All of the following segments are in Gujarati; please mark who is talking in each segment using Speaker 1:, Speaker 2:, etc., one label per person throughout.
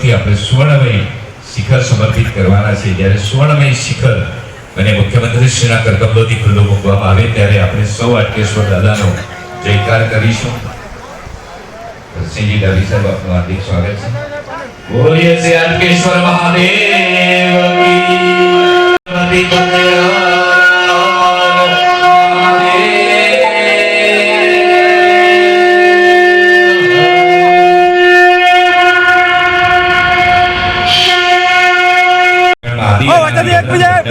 Speaker 1: ફૂલોથી આપણે સુવર્ણમય શિખર સમર્પિત કરવાના છે. જ્યારે સુવર્ણમય શિખર અને મુખ્યમંત્રીશ્રીના કરકબલોથી ખુલ્લો મૂકવામાં આવે ત્યારે આપણે સૌ આટકેશ્વર દાદાનો જયકાર કરીશું. સિંહજી ડાબી સાહેબ, આપનું હાર્દિક સ્વાગત છે. બોલીએ શ્રી આટકેશ્વર મહાદેવ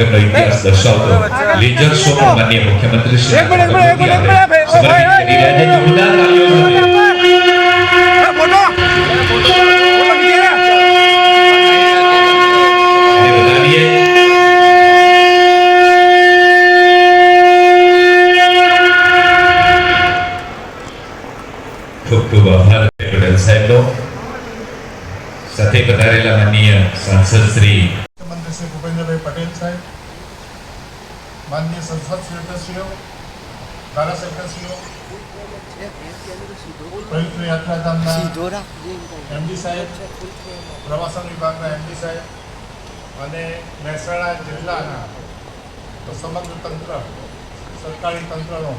Speaker 1: ઇતિહાસ દર્શાવતો લેજર શો માનનીય મુખ્યમંત્રી શ્રી
Speaker 2: એક મિનિટ, એક મિનિટ, એક મિનિટ,
Speaker 1: સમર્પિત કરી રહ્યા છે. જોરદાર તાળીઓ સાથે. વધાવીએ. ખૂબ ખૂબ આભાર પટેલ સાહેબનો સાથે પધારેલા માનનીય સાંસદ શ્રી
Speaker 3: સાહેબ. માનનીય સંસદ સદસ્યો ધારાસભ્યશ્રીઓ, પવિત્ર યાત્રાધામના એમડી સાહેબ, પ્રવાસન વિભાગના એમડી સાહેબ અને મહેસાણા જિલ્લાના સમગ્ર તંત્ર, સરકારી તંત્રનો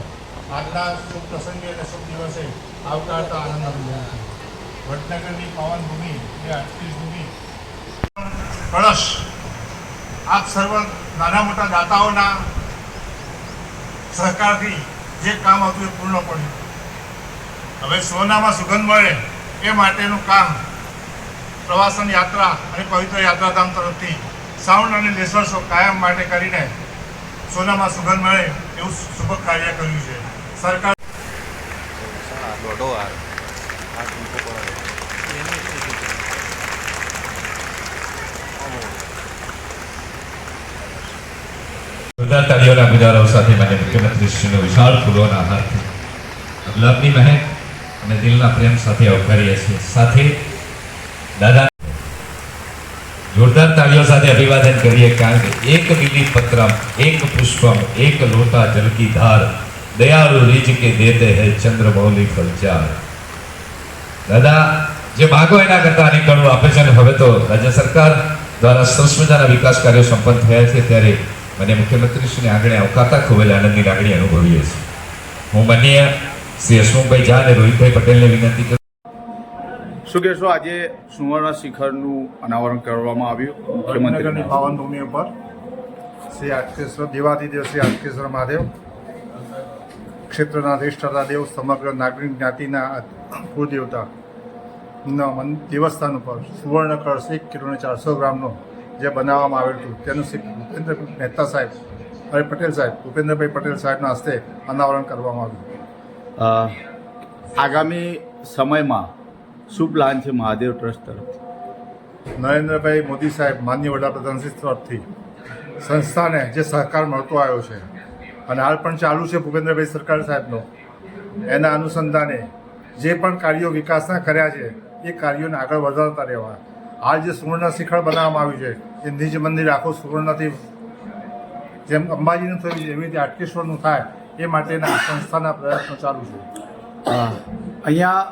Speaker 3: આજના શુભ પ્રસંગે અને શુભ દિવસે આવકારતા આનંદ અનુભવું વડનગરની પાવન ભૂમિ એ આટલી ભૂમિ, કળશ આપ સર્વ નાના મોટા દાતાઓના સહકારથી જે કામ હતું એ પૂર્ણ પડ્યું. હવે સોનામાં સુગંધ મળે એ માટેનું કામ પ્રવાસન યાત્રા અને પવિત્ર યાત્રાધામ તરફથી સાઉન્ડ અને લેસર શો કાયમ માટે કરીને સોનામાં સુગંધ મળે એવું શુભ કાર્ય કર્યું છે. સરકાર
Speaker 4: દોઢો વાર આ ટૂંકો પડે
Speaker 1: જોરદાર તાળીઓના ગુજારાઓ સાથે માન્ય મુખ્યમંત્રી શ્રીનો વિશાળ ફૂલોના હારથી ગુલાબની મહેક અને દિલના પ્રેમ સાથે આવકારીએ છીએ સાથે દાદા જોરદાર તાળીઓ સાથે અભિવાદન કરીએ કારણ કે એક બીલી પત્રમ એક પુષ્પમ એક લોટા જલકી ધાર દયાળુ રીજ કે દેતે હૈ ચંદ્રમૌલી ફલચાર દાદા જે માગો એના કરતા અનેક ગણું આપે છે અને હવે તો રાજ્ય સરકાર દ્વારા સરસ મજાના વિકાસ કાર્યો સંપન્ન થયા છે ત્યારે મને મુખ્યમંત્રીશ્રીની આંગણે આવકારતા ખૂબ જ આનંદની લાગણી અનુભવીએ છીએ. હું માન્ય શ્રી હસમુખભાઈ ઝા અને રોહિતભાઈ પટેલને વિનંતી કરું
Speaker 5: શું કહેશો? આજે સુવર્ણ શિખરનું અનાવરણ કરવામાં આવ્યું.
Speaker 3: મુખ્યમંત્રીની પાવનભૂમિ ઉપર. શ્રી આટકેશ્વર દેવાદિદેવ શ્રી આટકેશ્વર મહાદેવ. ક્ષેત્રના અધિષ્ઠાતા દેવ સમગ્ર નાગરિક જ્ઞાતિના કુળદેવતા ના મન દેવસ્થાન ઉપર સુવર્ણ કળશ એક કિલોને ચારસો ગ્રામનો જે બનાવવામાં આવેલું હતું તેનું શ્રી ભૂપેન્દ્ર મહેતા સાહેબ અને પટેલ સાહેબ ભૂપેન્દ્રભાઈ પટેલ સાહેબના હસ્તે અનાવરણ કરવામાં આવ્યું.
Speaker 5: આગામી સમયમાં શું પ્લાન છે મહાદેવ ટ્રસ્ટ તરફથી?
Speaker 3: નરેન્દ્રભાઈ મોદી સાહેબ માન્ય વડાપ્રધાનશ્રી તરફથી સંસ્થાને જે સહકાર મળતો આવ્યો છે અને હાલ પણ ચાલુ છે ભૂપેન્દ્રભાઈ સરકાર સાહેબનો એના અનુસંધાને જે પણ કાર્યો વિકાસના કર્યા છે એ કાર્યોને આગળ વધારતા રહેવા હાલ જે સુવર્ણ શિખર બનાવવામાં આવ્યું છે એ નિજ મંદિર આખું સુવર્ણથી જેમ અંબાજીનું થયું છે એવી રીતે આટકેશ્વરનું થાય એ માટેના સંસ્થાના પ્રયત્નો ચાલુ છે.
Speaker 5: અહીંયા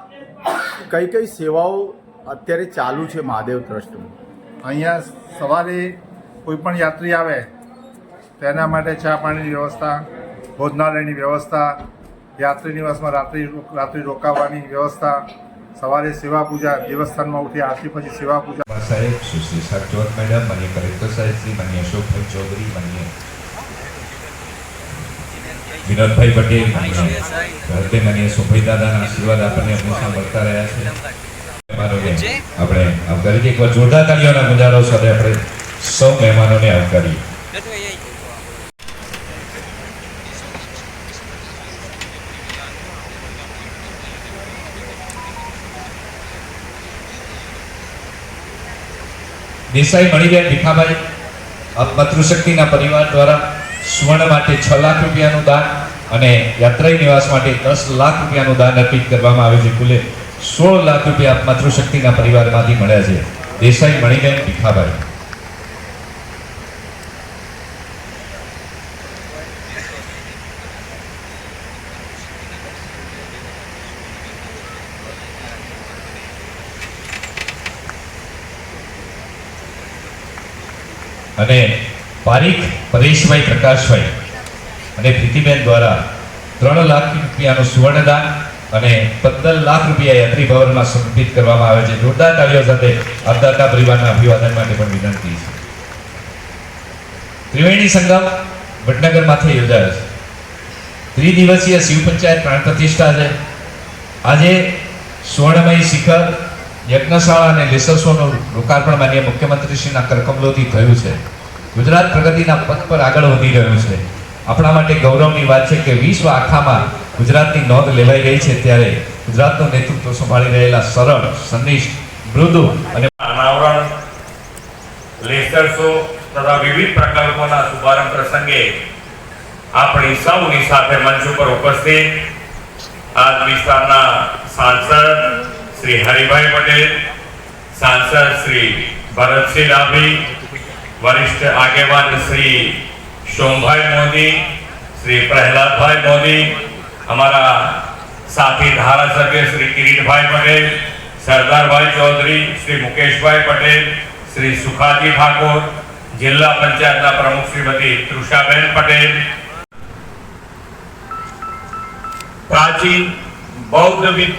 Speaker 5: કઈ કઈ સેવાઓ અત્યારે ચાલુ છે મહાદેવ ટ્રસ્ટમાં
Speaker 3: અહીંયા સવારે કોઈ પણ યાત્રી આવે તેના માટે ચા પાણીની વ્યવસ્થા ભોજનાલયની વ્યવસ્થા યાત્રી નિવાસમાં રાત્રિ રાત્રિ રોકાવાની વ્યવસ્થા સવારે સેવા પૂજા દેવસ્થાનમાં ઉઠી આરતી પછી સેવા પૂજા.
Speaker 1: સાહેબ સુશ્રી સાગચોર મેડમ, માન્ય કલેક્ટર સાહેબ શ્રી અશોકભાઈ ચૌધરી, માન્ય વિનોદભાઈ પટેલ, માન્ય ભરતે માન્ય સુભાઈ દાદાના આશીર્વાદ આપણને હંમેશા મળતા રહ્યા છે. આપણે આવકારી એકવાર જોરદાર તાળીઓના ગુજારો સાથે આપણે સૌ મહેમાનોને આવકારીએ. દેસાઈ મણીબેન ભીખાભાઈ. માતૃશક્તિના પરિવાર દ્વારા સુવર્ણ માટે છ લાખ રૂપિયાનું દાન અને યાત્રાઈ નિવાસ માટે દસ લાખ રૂપિયાનું દાન અર્પિત કરવામાં આવે છે. કુલે સોળ લાખ રૂપિયા માતૃશક્તિના પરિવારમાંથી મળ્યા છે. દેસાઈ મણીબેન ભીખાભાઈ. અને પારીખ પરેશભાઈ પ્રકાશભાઈ અને પ્રીતિબેન દ્વારા ત્રણ લાખ રૂપિયાનું સુવર્ણદાન અને પંદર લાખ રૂપિયા યાત્રી ભવનમાં સમર્પિત કરવામાં આવે છે. જોરદાર તાળીઓ સાથે આપદાતા પરિવારના અભિવાદન માટે પણ વિનંતી છે. ત્રિવેણી સંગમ વડનગરમાંથી યોજાયો છે. ત્રિદિવસીય શિવ પંચાયત પ્રાણ પ્રતિષ્ઠા છે. આજે સુવર્ણમય શિખર યજ્ઞશાળા અને લેસર્સોનું લોકાર્પણ માન્ય મુખ્યમંત્રીશ્રીના કરકમલોથી થયું છે. ગુજરાત પ્રગતિના પથ પર આગળ વધી રહ્યું છે. આપણા માટે ગૌરવની વાત છે કે વિશ્વ આખામાં ગુજરાતની નોંધ લેવાઈ રહી છે ત્યારે ગુજરાતનું નેતૃત્વ સંભાળી રહેલા સરળ, સનિષ્ઠ મૃદુ અને
Speaker 6: અનાવરણ લેસર્સો તથા વિવિધ પ્રકલ્પોના શુભારંભ પ્રસંગે આપણી સૌની સાથે મંચ ઉપર ઉપસ્થિત આ વિસ્તારના સાંસદ શ્રી હરિભાઈ પટેલ સાંસદ શ્રી ભરતસિંહ ડાભી વરિષ્ઠ આગેવાન શ્રી સોમભાઈ મોદી શ્રી પ્રહલાદભાઈ મોદી અમારા સાથી ધારાસભ્ય શ્રી કિરીટભાઈ પટેલ સરદારભાઈ ચૌધરી શ્રી મુકેશભાઈ પટેલ શ્રી સુખાજી ઠાકોર જિલ્લા પંચાયતના પ્રમુખ શ્રીમતી તૃષાબેન પટેલ પ્રાચીન બૌદ્ધ વિ-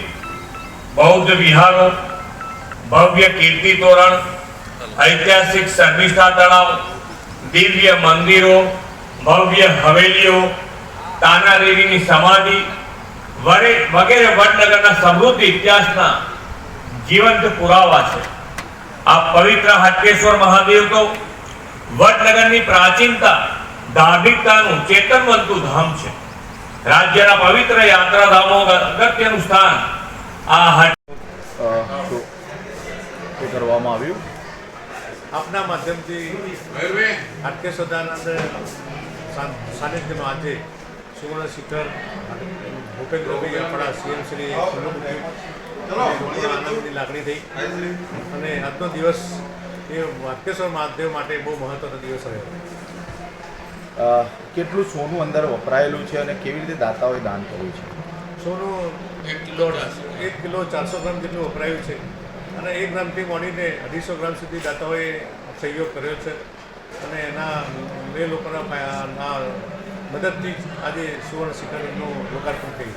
Speaker 6: બૌદ્ધ વિહારો, ભવ્ય કીર્તિ તોરણ, ઐતિહાસિક શર્મિષ્ઠા તળાવ, દિવ્ય મંદિરો, ભવ્ય હવેલીઓ તાનારીની સમાધિ, વરે- વગેરે વડનગરના સમૃદ્ધ ઇતિહાસના જીવંત પુરાવા છે. આ પવિત્ર હાટકેશ્વર મહાદેવ તો વડનગરની પ્રાચીનતા, ધાર્મિકતાનું ચેતનવંતું ધામ છે. રાજ્યના પવિત્ર યાત્રાધામો અગત્યનું સ્થાન આ હટ.
Speaker 5: તો એ કરવામાં આવ્યું.
Speaker 7: આપના માધ્યમથી હાટકેશ સદાનંદ સાનિધ્યમાં આજે સુવર્ણ શિખર ભૂપેન્દ્રભાઈ આપણા સીએમ શ્રી આનંદની લાગણી થઈ. અને આજનો દિવસ એ હાટકેશ્વર મહાદેવ માટે બહુ મહત્વનો દિવસ રહ્યો.
Speaker 5: કેટલું સોનું અંદર વપરાયેલું છે અને કેવી રીતે દાતાઓએ દાન કર્યું છે?
Speaker 7: સોનું એક કિલો એક કિલો ચારસો ગ્રામ જેટલું વપરાયું છે. અને એક ગ્રામથી માંડીને અઢીસો ગ્રામ સુધી દાતાઓએ સહયોગ કર્યો છે. અને એના બે લોકોના મદદથી જ આજે સુવર્ણ શિખરનું લોકાર્પણ થયું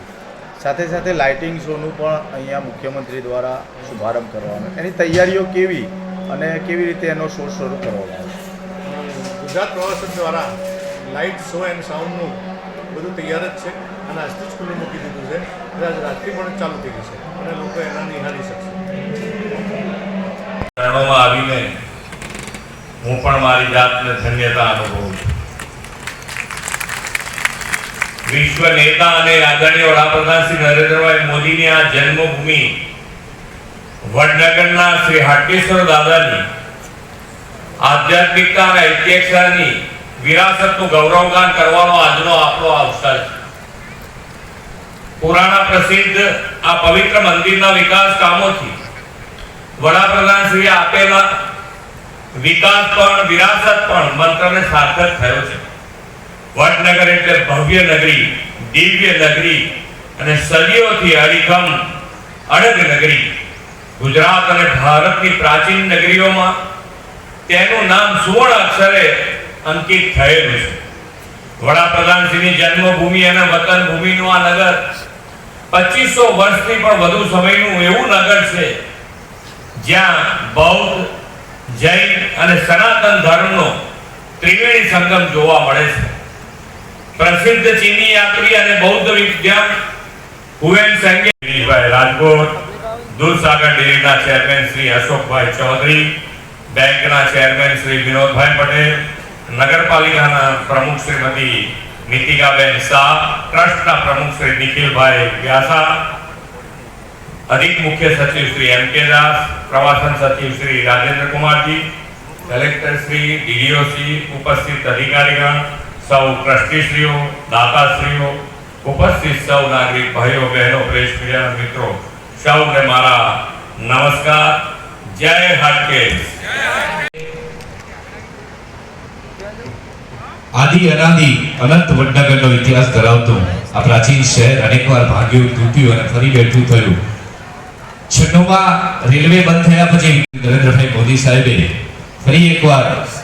Speaker 5: સાથે સાથે લાઇટિંગ શોનું પણ અહીંયા મુખ્યમંત્રી દ્વારા શુભારંભ કરવામાં. એની તૈયારીઓ કેવી અને કેવી રીતે એનો શો શરૂ કરવામાં આવ્યો
Speaker 7: ગુજરાત પ્રવાસન દ્વારા લાઇટ શો એન્ડ સાઉન્ડનું બધું તૈયાર જ છે. અને આજથી જ ખુલ્લું મૂકી દીધું છે. કદાચ પણ ચાલુ થઈ જશે અને લોકો એના નિહાળી શકશે.
Speaker 6: ચરણોમાં આવીને હું પણ મારી જાતને ધન્યતા અનુભવું છું. વિશ્વ નેતા અને આદરણીય વડાપ્રધાન શ્રી નરેન્દ્રભાઈ મોદીની આ જન્મભૂમિ વડનગરના શ્રી હાટકેશ્વર દાદાની આધ્યાત્મિકતા અને ઐતિહાસિકતાની વિરાસતનું ગૌરવગાન કરવાનો આજનો આપણો અવસર છે. પુરાણા પ્રસિદ્ધ આ પવિત્ર મંદિરના વિકાસ કામોથી વડાપ્રધાન શ્રી આપેલા વિકાસ પણ, વિરાસત પણ મંત્રને સાર્થક થયો છે. વડનગર એટલે ભવ્ય નગરી, દિવ્ય નગરી અને સદીઓથી અડીખમ અડગ નગરી. ગુજરાત અને ભારતની પ્રાચીન નગરીઓમાં તેનું નામ સુવર્ણ અક્ષરે અંકિત થયેલું છે. વડાપ્રધાન શ્રીની જન્મભૂમિ અને વતન ભૂમિનું આ નગર પચીસો વર્ષથી પણ વધુ સમયનું એવું નગર છે જ્યાં બૌદ્ધ, જૈન અને સનાતન ધર્મનો ત્રિવેણી સંગમ જોવા મળે છે. પ્રસિદ્ધ ચીની યાત્રી અને બૌદ્ધ વિદ્વાન હુએન સંગે રાજકોટ, દૂધસાગર ડેરીના ચેરમેન શ્રી અશોકભાઈ ચૌધરી, બેંકના ચેરમેન શ્રી વિનોદભાઈ પટેલ, નગરપાલિકાના પ્રમુખ શ્રીમતી નીતિકાબેન શાહ ટ્રસ્ટના પ્રમુખ શ્રી નિખિલભાઈ વ્યાસા અધિક મુખ્ય સચિવ શ્રી એમ કે દાસ પ્રવાસન સચિવ શ્રી રાજેન્દ્ર કુમારજી કલેક્ટર શ્રી ડીડીઓસી ઉપસ્થિત અધિકારીગણ સૌ ટ્રસ્ટીશ્રીઓ દાતાશ્રીઓ ઉપસ્થિત સૌ નાગરિક ભાઈઓ બહેનો પ્રેસ મીડિયાના મિત્રો સૌને મારા નમસ્કાર જય હાટકેશ
Speaker 1: આદિ, અનાદિ, અનંત વડનગરનો ઇતિહાસ ધરાવતું આ પ્રાચીન શહેર અનેકવાર ભાગ્યું તૂટ્યું અને ફરી બેઠું થયું. છન્નુમાં રેલવે બંધ થયા પછી નરેન્દ્રભાઈ મોદી સાહેબે ફરી એકવાર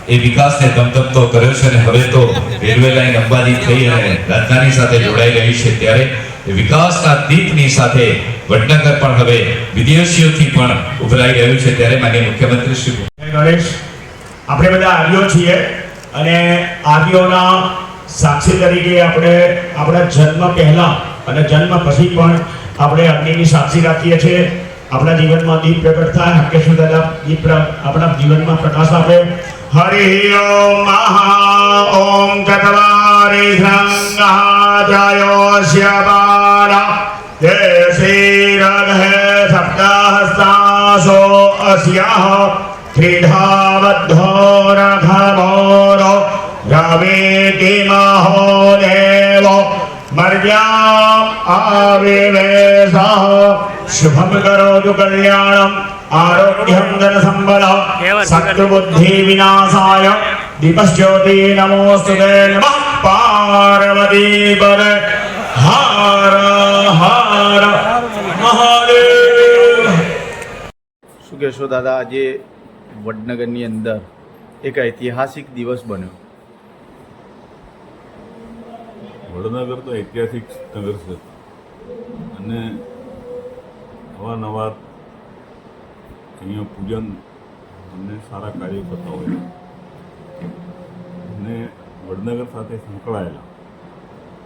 Speaker 1: એ વિકાસને ધમધમતો કર્યો છે અને હવે તો રેલવે લાઈન અંબાજી થઈ અને રાજધાની સાથે જોડાઈ રહી છે. ત્યારે વિકાસના દીપની સાથે વડનગર પણ હવે વિદેશીઓથી પણ ઉભરાઈ રહ્યું છે. ત્યારે માનનીય મુખ્યમંત્રી શ્રી
Speaker 2: ગણેશ આપણે બધા આવ્યો છીએ. અને આદિઓના સાક્ષી તરીકે આપણે આપણા જન્મ પહેલાં અને જન્મ પછી પણ આપણે અગ્નિની સાક્ષી રાખીએ છીએ. આપણા જીવનમાં દીપ પ્રગટ થાય. હકેશ્વર દાદા, દીપ આપણા જીવનમાં પ્રકાશ આપે. હરિ ઓમ, મહા ઓમ ચતવારી સંહાજાયો શ્યવારા દેશીરઘે સપ્તાહસ્તાસો અસ્યાહ ત્રિધાવધો રઘમોરો રવેતિ મહોદેવ મર્યામ આવિવેશઃ શુભમ કરોતુ કલ્યાણમ આરોગ્યમ ધન સંબળ શત્રુબુદ્ધિ વિનાશાય. દીપશ્યોતિ નમોસ્તુ તે નમઃ. પાર્વતી પર હર હર. મહાદેવ.
Speaker 5: શું કહેશો દાદા આજે વડનગરની અંદર એક ઐતિહાસિક દિવસ બન્યો.
Speaker 8: વડનગર તો ઐતિહાસિક નગર છે. અને અવારનવાર અહીંયા પૂજન અને સારા કાર્યો થતા હોય અને વડનગર સાથે સંકળાયેલા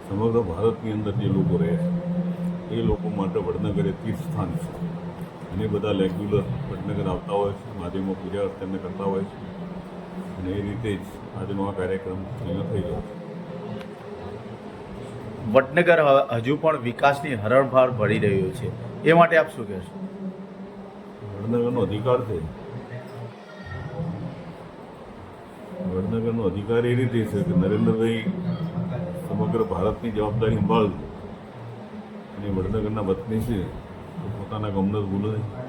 Speaker 8: સમગ્ર ભારતની અંદર જે લોકો રહે છે, એ લોકો માટે વડનગર એ તીર્થસ્થાન છે. અને બધા રેગ્યુલર વડનગર આવતા હોય છે મહાદેવમાં પૂજા અર્ચન કરતા હોય છે. અને એ રીતે જ આજનો આ કાર્યક્રમ પૂર્ણ થઈ રહ્યો છે.
Speaker 5: વડનગર હજુ પણ વિકાસની હરણફાળ ભરી રહ્યું છે. એ માટે આપ શું કહેશો?
Speaker 8: વડનગરનો અધિકાર છે. વડનગરનો અધિકાર એ રીતે છે કે નરેન્દ્રભાઈ સમગ્ર ભારતની જવાબદારી સંભાળશે અને વડનગરના વતની છે પોતાના ગમને ભૂલો નહીં